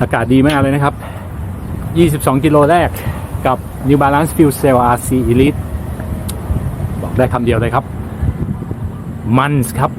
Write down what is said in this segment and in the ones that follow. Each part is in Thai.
อากาศดีมากเลยนะครับ 22 กิโลแรกกับ New Balance Fuel Cell RC Elite บอกได้คำเดียวเลยครับ มันส์ครับ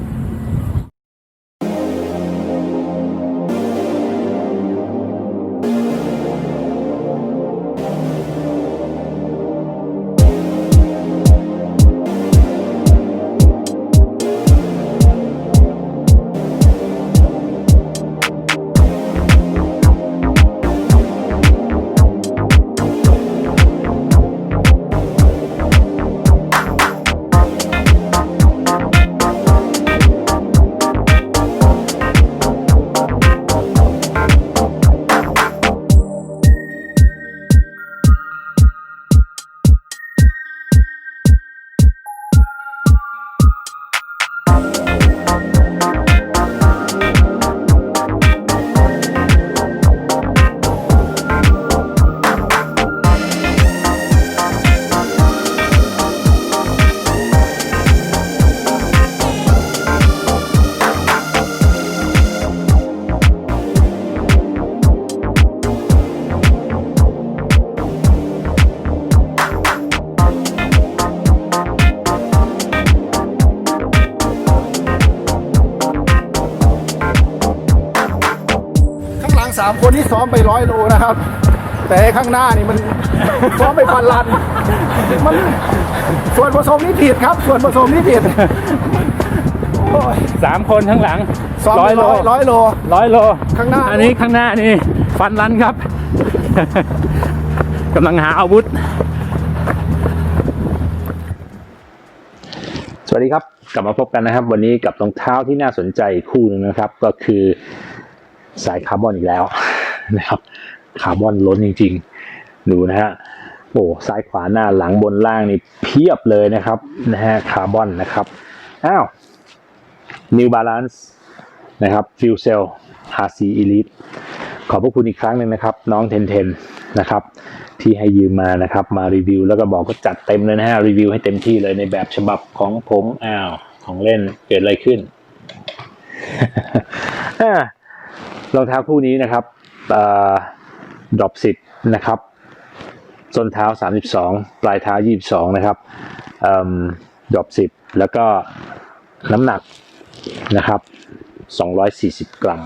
างหลังสามคนที่ซ้อมไปร้อยโลนะครับ แต่ข้างหน้านี่มันซ้อมไปพันลันมันส่วนผสมนี่ผิดครับ ส่วนผสมนี่ผิดโอ้ย3คนข้างหลังซ้อมร้ไปอยโลร้อยร้อยโล ร้อยโลข้างหน้า อันนี้ข้างหน้านี่ฟันรันครับ กำลังหาอาวุธ สวัสดีครับ กลับมาพบกันนะครับ วันนี้กับรองเท้าที่น่าสนใจอีกคู่หนึงนะครับ ก็คือ สายคาร์บอนอีกแล้วนะครับคาร์บอนล้นจริง ๆ ดูนะฮะโอ้ซ้ายขวาหน้าหลังบนล่างนี่เพียบเลยนะครับนะฮะคาร์บอนนะครับอ้าว New Balance นะครับ Fuel Cell RC Elite ขอบพระคุณอีกครั้งหนึ่งนะครับ น้องเทนเทนนะครับ ที่ให้ยืมมานะครับ มารีวิว แล้วก็บอกก็จัดเต็มเลยนะฮะรีวิวให้เต็มที่เลยในแบบฉบับของผมอ้าว ของเล่นเกิดอะไรขึ้นอ่า รองเท้าคู่นี้นะครับดรอปสิบนะครับส้นเท้า 32 ปลายเท้า 22 นะครับดรอปสิบแล้วก็น้ำหนักนะครับ 240 กรัม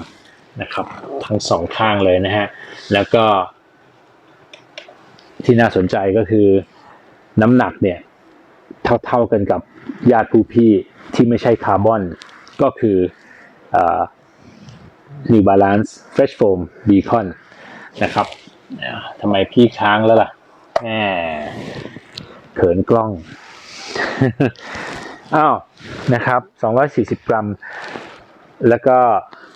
นะครับ ทั้งสองข้างเลยนะฮะ แล้วก็ ที่น่าสนใจก็คือน้ำหนักเนี่ย เท่าๆกันกับญาติผู้พี่ที่ไม่ใช่คาร์บอน ก็คืออ New Balance Fresh Foam Beacon นะครับทำไมพี่ค้างแล้วล่ะแหมเขินกล้อง อ้าว นะครับ 240 กรัม แล้วก็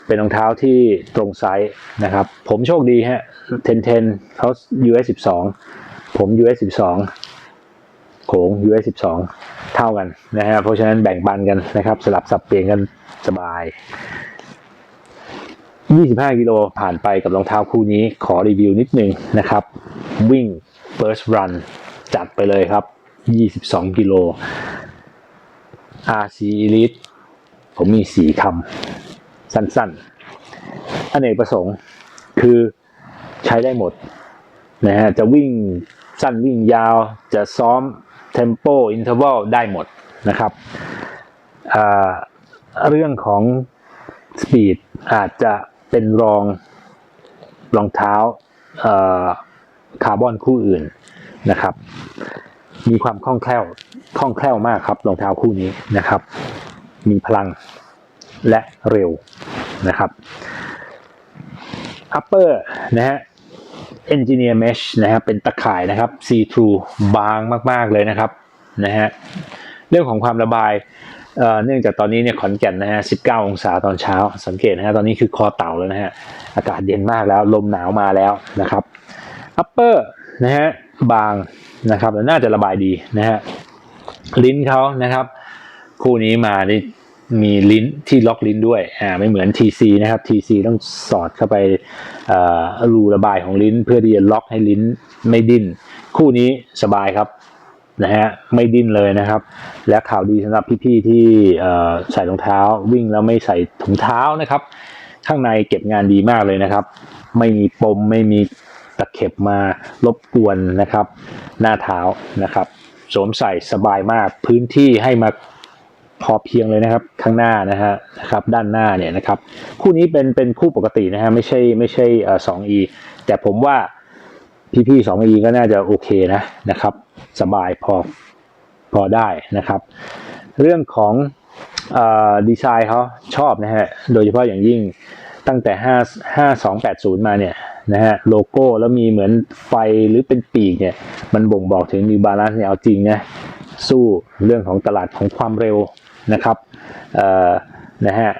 เป็นรองเท้าที่ตรงไซส์นะครับ ผมโชคดีฮะเทนเทนเขา US 12 ผม US 12โขง US 12 เท่ากันนะฮะ เพราะฉะนั้นแบ่งปันกันนะครับ สลับสับเปลี่ยนกันสบาย 25 กิโลผ่านไปกับรองเท้าคู่นี้ขอรีวิวนิดนึงนะครับ วิ่ง first run จัดไปเลยครับ 22 กิโล RC Elite ผมมีสี่คำสั้นๆอเนกประสงค์คือใช้ได้หมดนะฮะจะวิ่งสั้นวิ่งยาวจะซ้อมเทมโปอินเทอร์วัลได้หมดนะครับ เรื่องของสปีดอาจจะ เป็นรองรองเท้าคาร์บอนคู่อื่นนะครับ มีความคล่องแคล่วคล่องแคล่วมากครับรองเท้าคู่นี้นะครับ มีพลังและเร็วนะครับ upper นะฮะ engineer mesh นะฮะเป็นตะข่ายนะครับ see through บางมาก ๆ เลยนะครับนะฮะเรื่องของความระบาย เนื่องจากตอนนี้เนี่ยขอนแก่นนะฮะ 19 องศาตอนเช้า สังเกตนะฮะ ตอนนี้คือคอเต่าแล้วนะฮะ อากาศเย็นมากแล้ว ลมหนาวมาแล้วนะครับ upper นะฮะ บางนะครับแล้วน่าจะระบายดีนะฮะ ลิ้นเขานะครับ คู่นี้มาี่มีลิ้นที่ล็อกลิ้นด้วย อ่า ไม่เหมือน TC นะครับ TC ต้องสอดเข้าไปอ่อรูระบายของลิ้น เพื่อที่จะล็อกให้ลิ้นไม่ดิ้น คู่นี้สบายครับ นะฮะไม่ดิ้นเลยนะครับ และข่าวดีสำหรับพี่ๆที่ใส่รองเท้าวิ่งแล้วไม่ใส่ถุงเท้านะครับ ข้างในเก็บงานดีมากเลยนะครับ ไม่มีปมไม่มีตะเข็บมารบกวนนะครับ หน้าเท้านะครับ สวมใส่สบายมากพื้นที่ให้มาพอเพียงเลยนะครับข้างหน้านะฮะนะครับด้านหน้าเนี่ยนะครับ คู่นี้เป็นเป็นคู่ปกตินะฮะไม่ใช่ไม่ใช่เอ่อ 2e แต่ผมว่า พี่ๆ 2e ก็น่าจะโอเคนะนะครับ สบายพอพอได้นะครับ เรื่องของอดีไซน์เขาชอบนะฮะ โดยเฉพาะอย่างยิ่งตั้งแต่ 5 5280 มาเนี่ยนะฮะโลโก้แล้วมีเหมือนไฟหรือเป็นปีกเนี่ย มันบ่งบอกถึง New Balance เนี่ยเอาจริงนะสู้เรื่องของตลาดของความเร็วนะครับนะฮะ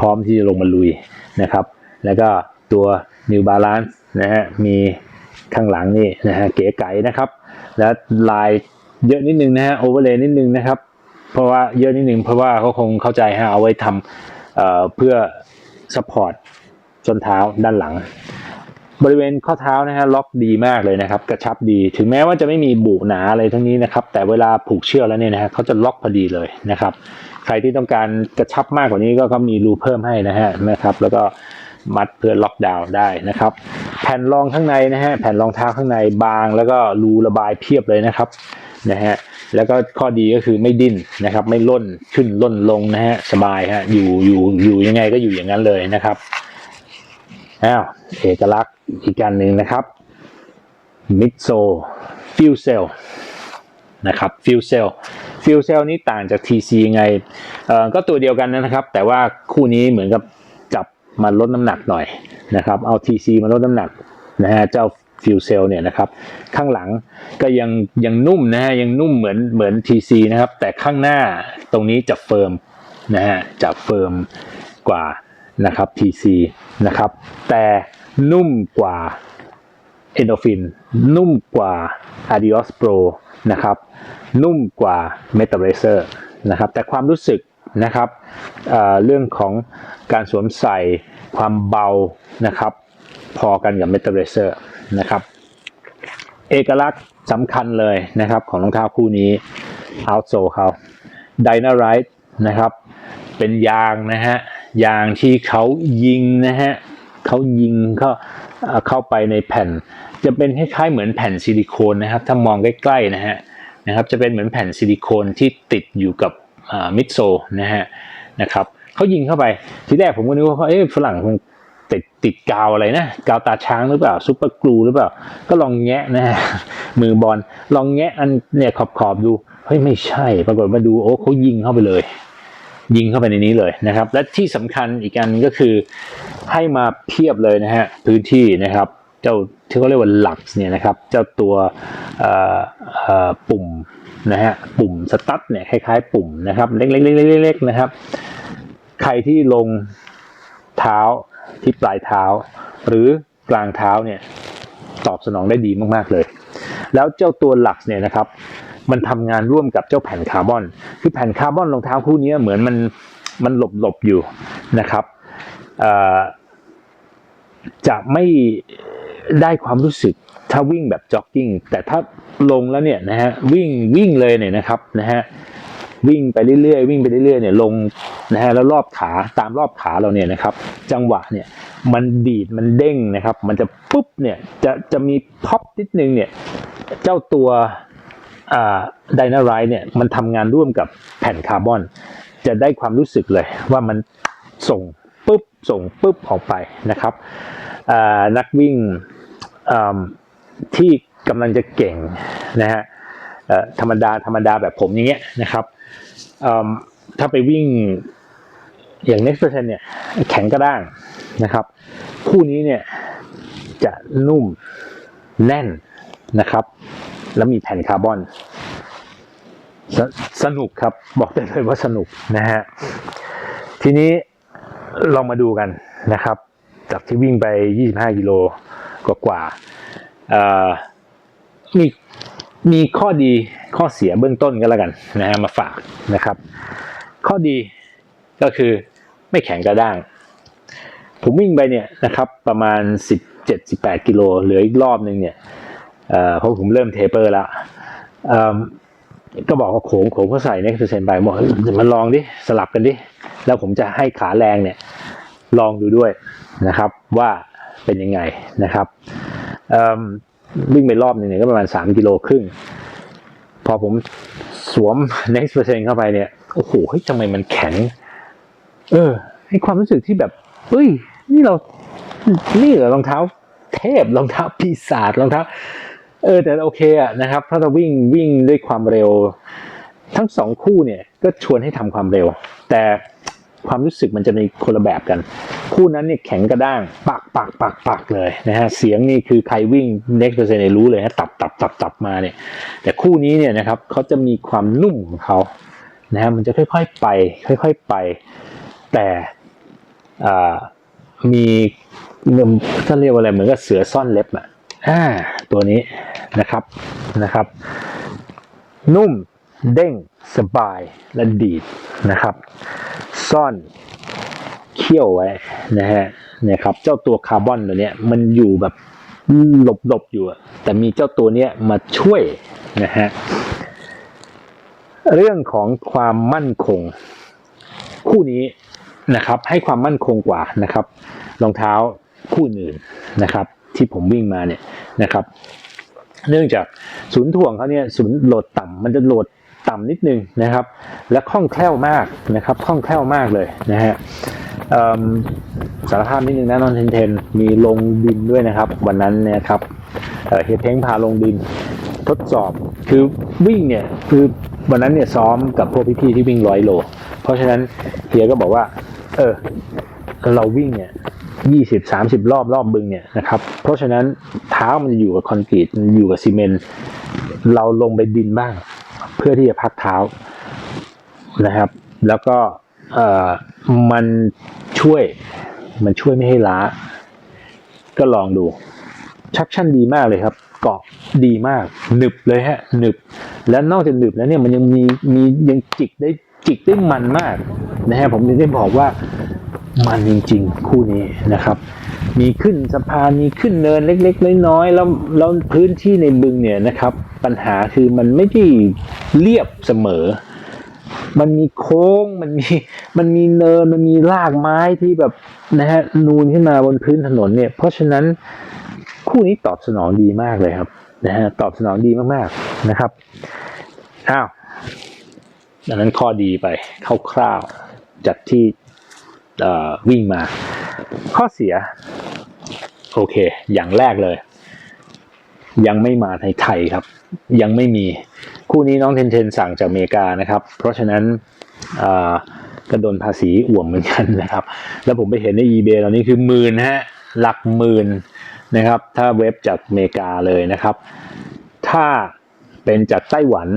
พร้อมที่จะลงมาลุยนะครับ แล้วก็ตัว New Balance นะฮะมี ข้างหลังนี่นะฮะเก๋ไก๋นะครับ และลายเยอะนิดนึงนะฮะโอเวอร์เลยนิดนึงนะครับ เพราะว่าเยอะนิดนึงเพราะว่าเขาคงเข้าใจฮะเอาไว้ทำเอ่อเพื่อสปอร์ตส้นเท้าด้านหลัง บริเวณข้อเท้านะฮะล็อกดีมากเลยนะครับ กระชับดีถึงแม้ว่าจะไม่มีบุหนาอะไรทั้งนี้นะครับ แต่เวลาผูกเชือกแล้วเนี่ยนะฮะเขาจะล็อกพอดีเลยนะครับ ใครที่ต้องการกระชับมากกว่านี้ก็ก็มีรูเพิ่มให้นะฮะนะครับ แล้วก็ มัดเพื่อล็อกดาวน์ได้นะครับ แผ่นรองข้างในนะฮะแผ่นรองเท้าข้างในบาง แล้วก็รูระบายเพียบเลยนะครับนะฮะแล้วก็ข้อดีก็คือไม่ดิ้นนะครับ ไม่ล่นขึ้นล่นลงนะฮะสบายฮะอยู่อยู่อยู่ยังไงก็อยู่อย่างนั้นเลยนะครับอ้าวเอกลักษณ์อีกการหนึ่งนะครับมิดโซฟิวเซลนะครับฟิวเซลฟิวเซลนี้ต่างจาก TC ยังไงเอ่อก็ตัวเดียวกันนะครับ แต่ว่าคู่นี้เหมือนกับ มาลดน้ำหนักหน่อยนะครับเอา TC มาลดน้ำหนักนะฮะเจ้าฟิวเซลเนี่ยนะครับข้างหลังก็ยังยังนุ่มนะฮะยังนุ่มเหมือนเหมือน TC นะครับแต่ข้างหน้าตรงนี้จะเฟิร์มนะฮะจะเฟิร์มกว่านะครับ TC นะครับแต่นุ่มกว่า Endorphin นุ่มกว่า Adios Pro นะครับนุ่มกว่า Meta Racer นะครับแต่ความรู้สึก นะครับเเรื่องของการสวมใส่ความเบานะครับ พอกันกับ Meta Racer นะครับ เอกลักษณ์สำคัญเลยนะครับของรองเท้าคู่นี้ outsole เขา Dynarite นะครับ เป็นยางนะฮะยางที่เขายิงนะฮะเขายิงเข้าเข้าไปในแผ่น จะเป็นคล้ายๆเหมือนแผ่นซิลิโคนนะครับ ถ้ามองใกล้ๆนะฮะนะครับ จะเป็นเหมือนแผ่นซิลิโคนที่ติดอยู่กับ มิดโซนะฮะนะครับเขายิงเข้าไปทีแรกผมก็นึกว่าเอ๊ะฝรั่งคงติดติดกาวอะไรนะกาวตาช้างหรือเปล่าซุปเปอร์กลูหรือเปล่า ก็ลองแงะนะฮะมือบอลลองแงะอันเนี่ยขอบๆดูเฮ้ยไม่ใช่ ปรากฏมาดูโอ้เขายิงเข้าไปเลย ยิงเข้าไปในนี้เลยนะครับ และที่สำคัญอีกอันก็คือให้มาเพียบเลยนะฮะพื้นที่นะครับ เจ้าที่เขาเรียกว่าหลักเนี่ยนะครับเจ้าตัวปุ่มนะฮะปุ่มสตาร์ทเนี่ยคล้ายๆ ปุ่มนะครับเล็กๆๆๆนะครับ ใครที่ลงเท้าที่ปลายเท้า หรือกลางเท้าเนี่ยตอบสนองได้ดีมากๆเลย แล้วเจ้าตัวหลักเนี่ยนะครับ มันทำงานร่วมกับเจ้าแผ่นคาร์บอน คือแผ่นคาร์บอนรองเท้าคู่นี้เหมือนมันมันหลบหลบๆอยู่นะครับจะไม่ ได้ความรู้สึกถ้าวิ่งแบบจ็อกกิ้งแต่ถ้าลงแล้วเนี่ยนะฮะวิ่งวิ่งเลยเนี่ยนะครับนะฮะวิ่งไปเรื่อยๆวิ่งไปเรื่อยๆเนี่ยลงนะฮะแล้วรอบขาตามรอบขาเราเนี่ยนะครับ จังหวะเนี่ยมันดีดมันเด้งนะครับ มันจะปุ๊บเนี่ยจะจะมีพ็อปนิดนึงเนี่ยเจ้าตัวไดนาไรเนี่ยมันทำงานร่วมกับแผ่นคาร์บอน จะได้ความรู้สึกเลยว่ามันส่งปุ๊บส่งปุ๊บออกไปนะครับอ่านักวิ่ง ที่กำลังจะเก่งนะฮะธรรมดาธรรมดาแบบผมอย่างเงี้ยนะครับถ้าไปวิ่งอย่าง next percent เนี่ยแข็งกระด้างนะครับ คู่นี้เนี่ยจะนุ่มแน่นนะครับ แล้วมีแผ่นคาร์บอนสสนุกครับบอกได้เลยว่าสนุกนะฮะทีนี้ลองมาดูกันนะครับ จากที่วิ่งไป 25กิโล กว่าๆเอ่อมีมีข้อดีข้อเสียเบื้องต้นก็แล้วกันนะฮะมาฝากนะครับ ข้อดีก็คือไม่แข็งกระด้าง ผมวิ่งไปเนี่ยนะครับประมาณ 17-18 กิโลเหลืออีกรอบนึงเนี่ยเพราะผมเริ่มเทเปอร์แล้วก็บอกว่าโขงโขงก็ใส่เน็กซ์เซนไปบอกเฮ้ยมาลองดิสลับกันดิแล้วผมจะให้ขาแรงเนี่ยลองดูด้วยนะครับว่า เป็นยังไงนะครับวิ่งไปรอบหนึงเนี่ยก็ประมาณ 3 กิโลครึ่ง พอผมสวม next percent เข้าไปเนี่ย โอ้โหทำไมมันแข็ง เออให้ความรู้สึกที่แบบเฮ้ย นี่เรา นี่เหรอรองเท้า เทพรองเท้าปีศาจรองเท้า เออ แต่โอเคอะนะครับ ถ้าเราวิ่งวิ่งด้วยความเร็ว ทั้งสองคู่เนี่ย ก็ชวนให้ทำความเร็ว แต่ ความรู้สึกมันจะมีคนละแบบกัน คู่นั้นเนี่ยแข็งกระด้างปักปักปักปักเลยนะฮะเสียงนี่คือใครวิ่ง next percent เนี่ยรู้เลยฮะตับตับตับตับมาเนี่ย แต่คู่นี้เนี่ยนะครับเขาจะมีความนุ่มของเขานะฮะมันจะค่อยๆไป ค่อย ๆไป แต่อ่ามีมันก็เรียกว่าอะไรเหมือนกับเสือซ่อนเล็บอะอ่าตัวนี้นะครับนะครับ นุ่ม เด้งสบายและดีดนะครับ ซ่อนเขี้ยวไว้นะฮะเนี่ยครับ เจ้าตัวคาร์บอนตัวเนี้ยมันอยู่แบบหลบๆอยู่ แต่มีเจ้าตัวเนี้ยมาช่วยนะฮะเรื่องของความมั่นคง คู่นี้นะครับ ให้ความมั่นคงกว่านะครับรองเท้าคู่อื่นนะครับ ที่ผมวิ่งมาเนี่ยนะครับ เนื่องจากศูนย์ถ่วงเขาเนี่ยศูนย์โหลดต่ำมันจะโหลด ต่ำนิดนึงนะครับ และคล่องแคล่วมากนะครับคล่องแคล่วมากเลยนะฮะสารภาพนิดนึงนะนอนเทนเทนมีลงดินด้วยนะครับ วันนั้นนี่ยครับเฮียเพ้งพาลงดินทดสอบคือวิ่งเนี่ยคือวันนั้นเนี่ยซ้อมกับพวกพี่ๆที่วิ่งร้อยโล เพราะฉะนั้นเฮียก็บอกว่า เออเราวิ่งเนี่ยยี่สิบสามสิบรอบรอบบึงเนี่ยนะครับ เพราะฉะนั้นเท้ามันจะอยู่กับคอนกรีตอยู่กับซีเมนต์เราลงไปดินบ้าง พื่อที่จะพักเท้านะครับ แล้วก็มันช่วยมันช่วยไม่ให้ล้า ก็ลองดู ชักชั่นดีมากเลยครับ เกาะดีมาก หนึบเลยฮะ หนึบ และนอกจากหนึบแล้วเนี่ยมันยังมีมียังจิกได้จิกได้มันมากนะฮะผมถึงได้บอกว่ามันจริงๆ คู่นี้นะครับ มีขึ้นสะพานมีขึ้นเนินเล็ก ๆ น้อยๆแล้วแล้วพื้นที่ในบึงเนี่ยนะครับ ปัญหาคือมันไม่ได้เรียบเสมอ มันมีโค้งมันมีมันมีเนินมันมีรากไม้ที่แบบนะฮะนูนขึ้นมาบนพื้นถนนเนี่ย เพราะฉะนั้นคู่นี้ตอบสนองดีมากเลยครับนะฮะตอบสนองดีมากๆนะครับอ้าวอันนั้นข้อดีไปคร่าวๆจากที่วิ่งมา ข้อเสีย โอเค อย่างแรกเลย ยังไม่มาในไทยครับ ยังไม่มี คู่นี้น้องเทนเทนสั่งจากอเมริกานะครับ เพราะฉะนั้นกระโดนภาษีอ่วมเหมือนกันนะครับ แล้วผมไปเห็นใน eBay ตอนนี้คือหมื่นฮะหลักหมื่นนะครับ ถ้าเว็บจากอเมริกาเลยนะครับ ถ้าเป็นจากไต้หวัน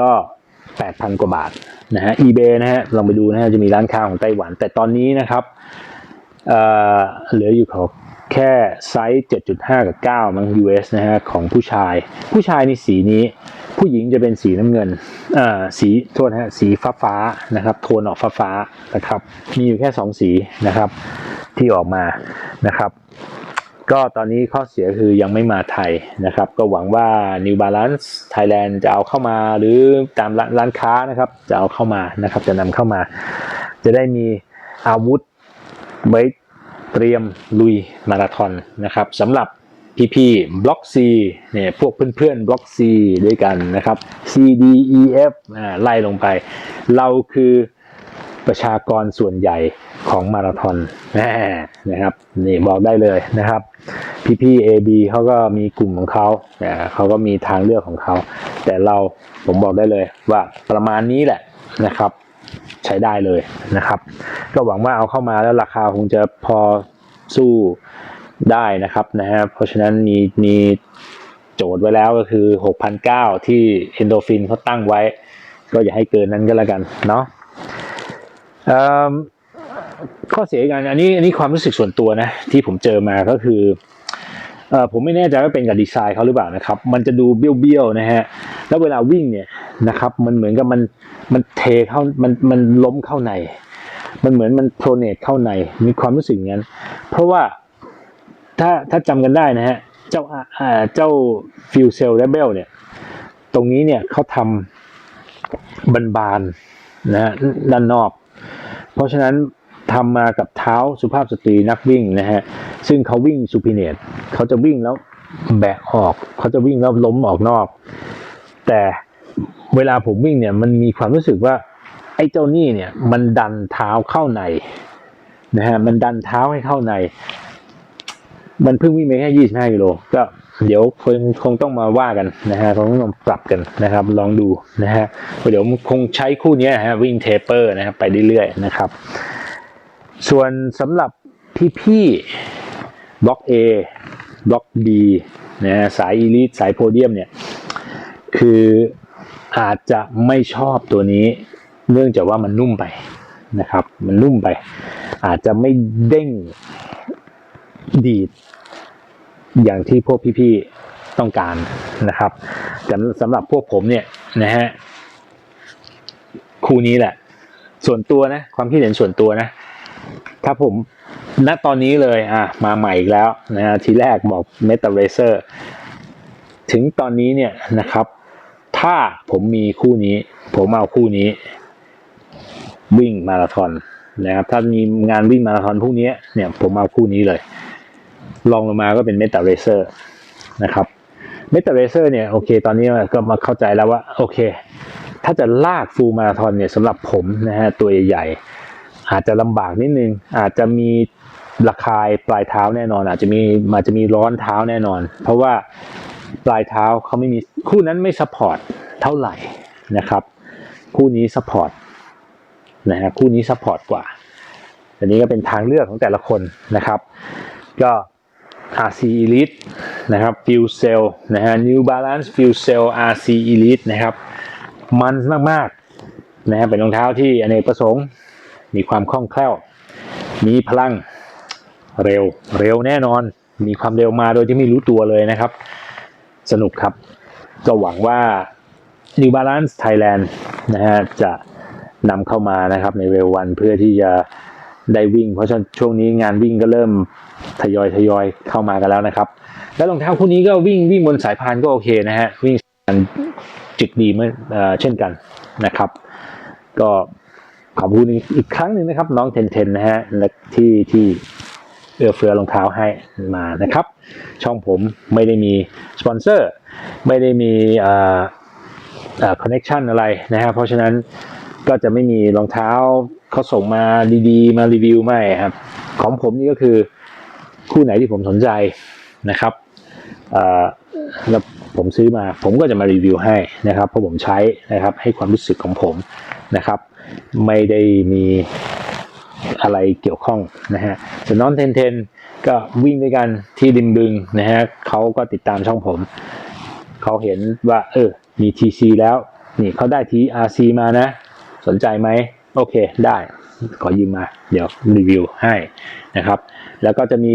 ก็ 8,000 กว่าบาทนะฮะ eBay นะฮะลองไปดูนะฮะจะมีร้านค้าของไต้หวัน แต่ตอนนี้นะครับ เหลืออยู่ของแค่ไซส์ 7.5 กับ 9 มั้ง US นะฮะ ของผู้ชาย ผู้ชายในสีนี้ ผู้หญิงจะเป็นสีน้ำเงินอ่าสี โทษนฮะ สีฟ้าฟ้านะครับ โทนออกฟ้าฟ้านะครับ มีอยู่แค่ 2 สีนะครับ ที่ออกมานะครับ ก็ตอนนี้ข้อเสียคือยังไม่มาไทยนะครับ ก็หวังว่า New Balance Thailand จะเอาเข้ามาหรือตามร้านค้านะครับ จะเอาเข้ามานะครับ จะนำเข้ามา จะได้มีอาวุธ ไว้เตรียมลุยมาราธอนนะครับสำหรับพี่ๆบล็อก C เนี่ยพวกเพื่อนๆบล็อก C ด้วยกันนะครับ C D E F อ่าไล่ลงไป เราคือประชากรส่วนใหญ่ของมาราธอนนะครับนี่บอกได้เลยนะครับ พี่ๆ AB เขาก็มีกลุ่มของเขาอ่าเขาก็มีทางเลือกของเขา แต่เราผมบอกได้เลยว่าประมาณนี้แหละนะครับ ใช้ได้เลยนะครับ ก็หวังว่าเอาเข้ามาแล้วราคาคงจะพอสู้ได้นะครับนะฮะเพราะฉะนั้นมีมีโจทย์ไว้แล้วก็คือ 6,009 ที่ Endorphin เขาตั้งไว้ ก็อย่าให้เกินนั้นก็แล้วกันเนาะข้อเสียอีกอันอันนี้อันนี้ความรู้สึกส่วนตัวนะ ที่ผมเจอมาก็คือ ผมไม่แน่ใจว่าเป็นกับดีไซน์เขาหรือเปล่านะครับ มันจะดูเบี้ยวๆนะฮะ แล้วเวลาวิ่งเนี่ยนะครับ มันเหมือนกับมันมันเทเข้ามันมันล้มเข้าใน มันเหมือนมันโพรเนตเข้าใน มีความรู้สึกอย่างนั้น เพราะว่าถ้าถ้าจำกันได้นะฮะ เจ้าอ่าอ่าเจ้าฟิวเซลเรเบลเนี่ย ตรงนี้เนี่ยเขาทำบานๆนะฮะด้านนอก เพราะฉะนั้น ทำมากับเท้าสุภาพสตรีนักวิ่งนะฮะซึ่งเขาวิ่งซูพิเนตเขาจะวิ่งแล้วแบกออกเขาจะวิ่งแล้วล้มออกนอก แต่เวลาผมวิ่งเนี่ยมันมีความรู้สึกว่า ไอ้เจ้านี่เนี่ย มันดันเท้าเข้าในนะฮะมันดันเท้าให้เข้าใน มันเพิ่งวิ่งไปแค่25กิโลก็เดี๋ยวคงคงต้องมาว่ากันนะฮะคงต้องปรับกันนะครับ ลองดูนะฮะเดี๋ยวคงใช้คู่นี้ฮะวิ่งเทเปอร์นะครับไปเรื่อยๆนะครับ ส่วนสำหรับพี่ๆบล็อก A บล็อก B นะสายอีลิทสายโพเดียมเนี่ย คืออาจจะไม่ชอบตัวนี้ เนื่องจากว่ามันนุ่มไปนะครับ มันนุ่มไป อาจจะไม่เด้งดีด อย่างที่พวกพี่ๆต้องการนะครับแต่สำหรับพวกผมเนี่ยนะฮะคู่นี้แหละ ส่วนตัวนะ ความคิดเห็นส่วนตัวนะ ถ้าผมณตอนนี้เลยอะมาใหม่อีกแล้วนะฮะทีแรกบอก Meta Racer ถึงตอนนี้เนี่ยนะครับ ถ้าผมมีคู่นี้ ผมเอาคู่นี้ วิ่งมาราธอนนะครับ ถ้ามีงานวิ่งมาราธอนพวกนี้เนี่ย ผมเอาคู่นี้เลยลองลงมาก็เป็น Meta Racer นะครับ Meta Racer เนี่ยโอเค ตอนนี้ก็มาเข้าใจแล้วว่า โอเค ถ้าจะลากฟูลมาราธอนเนี่ยสำหรับผมนะฮะตัวใหญ่ๆ อาจจะลำบากนิดนึง อาจจะมีระคายปลายเท้าแน่นอน อาจจะมีอาจจะมีร้อนเท้าแน่นอน เพราะว่าปลายเท้าเขาไม่มีคู่นั้นไม่ซัพพอร์ตเท่าไหร่นะครับ คู่นี้ซัพพอร์ตนะฮะคู่นี้ซัพพอร์ตกว่าอันนี้ก็เป็นทางเลือกของแต่ละคนนะครับ ก็ RC Elite นะครับ Fuel Cell นะฮะ New Balance Fuel Cell RC Elite นะครับ มันมากๆนะฮะเป็นรองเท้าที่อเนกประสงค์ มีความคล่องแคล่ว มีพลังเร็วเร็วแน่นอน มีความเร็วมาโดยที่ไม่รู้ตัวเลยนะครับ สนุกครับ ก็หวังว่า New Balance Thailand นะฮะจะนำเข้ามานะครับในเร็ววันเพื่อที่จะได้วิ่ง เพราะช่วงนี้งานวิ่งก็เริ่มทยอยทยอยเข้ามากันแล้วนะครับ แล้วรองเท้าคู่นี้ก็วิ่งวิ่งบนสายพานก็โอเคนะฮะวิ่งกันจิกดีเมื่อเช่นกันนะครับ ก็ ขอบคุณอีกครั้งหนึ่งนะครับ น้องเทนเทนนะฮะที่ที่เอื้อเฟื้อรองเท้าให้มานะครับ ช่องผมไม่ได้มีสปอนเซอร์ ไม่ได้มีอ่อเอ่อคอนเน็ชันอะไรนะฮะเพราะฉะนั้นก็จะไม่มีรองเท้าเขาส่งมาดีๆ มารีวิวไม่ครับ ของผมนี่ก็คือคู่ไหนที่ผมสนใจนะครับอ่อแล้วผมซื้อมาผมก็จะมารีวิวให้นะครับเพราะผมใช้นะครับให้ความรู้สึกของผมนะครับ ไม่ได้มีอะไรเกี่ยวข้องนะฮะส่วนน้องเทนเทนก็วิ่งด้วยกันที่ริมบึงนะฮะเขาก็ติดตามช่องผม เขาเห็นว่า เออ มี TC แล้ว นี่เขาได้ TRC มานะ สนใจไหม โอเคได้ ขอยืมมา เดี๋ยวรีวิวให้นะครับ แล้วก็จะมี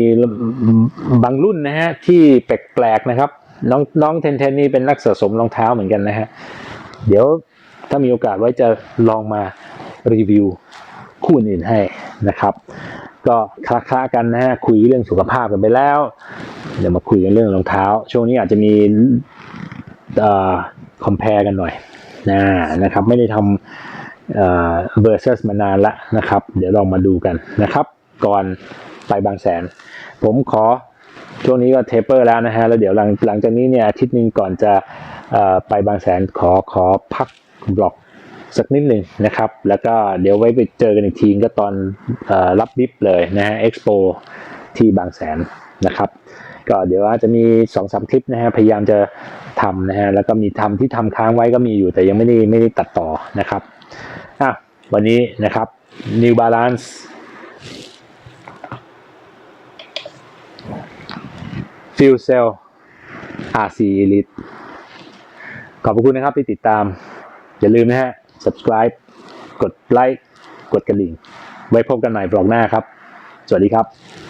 บางรุ่นนะฮะ ที่แปลกๆนะครับ น้องน้องเทนเทนนี่เป็นนักสะสมรองเท้าเหมือนกันนะฮะ เดี๋ยว ถ้ามีโอกาสไว้จะลองมารีวิวคู่อื่นให้นะครับ ก็คลาๆกันนะฮะคุยเรื่องสุขภาพกันไปแล้ว เดี๋ยวมาคุยกันเรื่องรองเท้า ช่วงนี้อาจจะมีเอ่อ compare กันหน่อยนะนะครับ ไม่ได้ทำเอ่อ versus มานานละนะครับ เดี๋ยวลองมาดูกันนะครับ ก่อนไปบางแสน ผมขอช่วงนี้ก็เทปเปอร์แล้วนะฮะแล้วเดี๋ยวหลังหลังจากนี้เนี่ยอาทิตย์หนึ่งก่อนจะเอ่อไปบางแสนขอขอพัก บล็อกสักนิดหนึ่งนะครับ แล้วก็เดี๋ยวไว้ไปเจอกันอีกทีก็ตอนอรับบิฟเลยนะฮะเอ็กซ์โปที่บางแสนนะครับก็เดี๋ยวอาจจะมีสองสามคลิปนะฮะพยายามจะทำนะฮะแล้วก็มีทำที่ทำค้างไว้ก็มีอยู่แต่ยังไม่ได้ไม่ได้ตัดต่อนะครับอะวันนี้นะครับ New Balance Fuel Cell RC Elite ขอบคุณนะครับที่ติดตาม อย่าลืมนะฮะ subscribe กดไลค์กดกระดิ่ง ไว้พบกันใหม่บล็อกหน้าครับ สวัสดีครับ